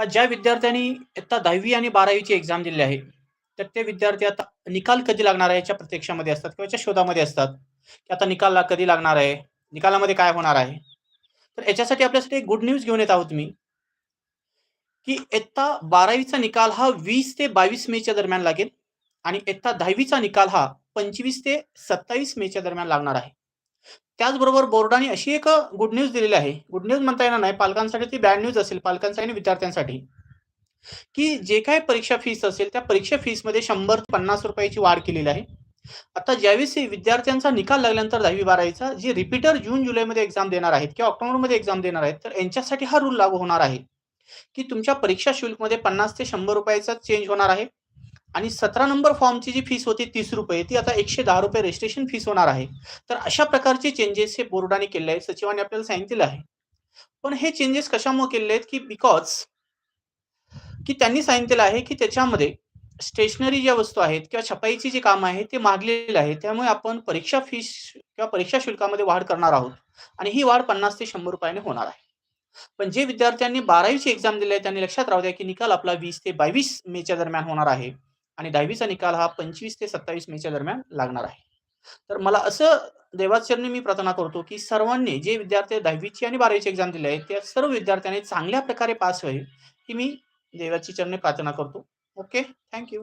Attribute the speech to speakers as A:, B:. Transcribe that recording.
A: पहा ज्या विद्यार्थ्यांनी इयत्ता 10वी आणि 12वीची एक्झाम दिली आहे, तर ते विद्यार्थी आता निकाल कधी लागणार आहे याच्या प्रत्यक्षामध्ये असतात किंवा याच्या शोधामध्ये असतात, की आता निकाल कधी लागणार आहे? निकालामध्ये काय होणार आहे? तर याच्यासाठी आपल्यासाठी एक गुड न्यूज घेऊन येत आहोत मी. की इयत्ता 12वीचा निकाल हा वीस ते 22 मेच्या दरम्यान लागेल आणि इयत्ता 10वीचा निकाल हा 25 ते 27 मेच्या दरम्यान लागणार आहे. त्याचबरोबर बोर्डाने अशी एक गुड न्यूज दिलेली आहे. गुड न्यूज म्हणता येणार नाही, पालकांसाठी ती बॅड न्यूज असेल, पालकांसाठी आणि विद्यार्थ्यांसाठी. की जे काय परीक्षा फीस असेल, त्या परीक्षा फीसमध्ये शंभर पन्नास रुपयाची वाढ केलेली आहे. आता ज्यावेळेस विद्यार्थ्यांचा निकाल लागल्यानंतर 10वी-12वीचा जे रिपीटर जून-जुलैमध्ये एक्झाम देणार आहेत किंवा ऑक्टोबरमध्ये एक्झाम देणार आहेत, तर यांच्यासाठी हा रूल लागू होणार आहे. की तुमच्या परीक्षा शुल्कमध्ये 50 ते शंभर रुपयाचा चेंज होणार आहे आणि 17 नंबर फॉर्मची जी फीस होती ₹30 ती आता ₹110 रजिस्ट्रेशन फीस होणार आहे. तर अशा प्रकारचे चेंजेस हे बोर्डाने केले आहेत. सचिवांनी आपल्याला सांगितलेलं आहे. पण हे चेंजेस कशामुळे केलेले आहेत, की बिकॉज की त्यांनी सांगितलेलं आहे, की त्याच्यामध्ये स्टेशनरी ज्या वस्तू आहेत किंवा छपाईची जी काम आहे ते महागलेलं आहे. त्यामुळे आपण परीक्षा फीस किंवा परीक्षा शुल्कामध्ये वाढ करणार आहोत आणि ही वाढ 50 ते शंभर रुपयाने होणार आहे. पण जे विद्यार्थ्यांनी 12वीची एक्झाम दिली आहे, त्यांनी लक्षात राहू द्या, की निकाल आपला वीस ते 22 मेच्या दरम्यान होणार आहे आणि 10वीचा निकाल हा 25 ते 27 मेच्या दरम्यान लागणार आहे. तर मला असं देवाचरणी मी प्रार्थना करतो, की सर्वांनी जे विद्यार्थी 10वीची आणि 12वीची एक्झाम दिली आहे, त्या सर्व विद्यार्थ्यांनी चांगल्या प्रकारे पास होईल ही मी देवाची चरणी प्रार्थना करतो. ओके. थँक्यू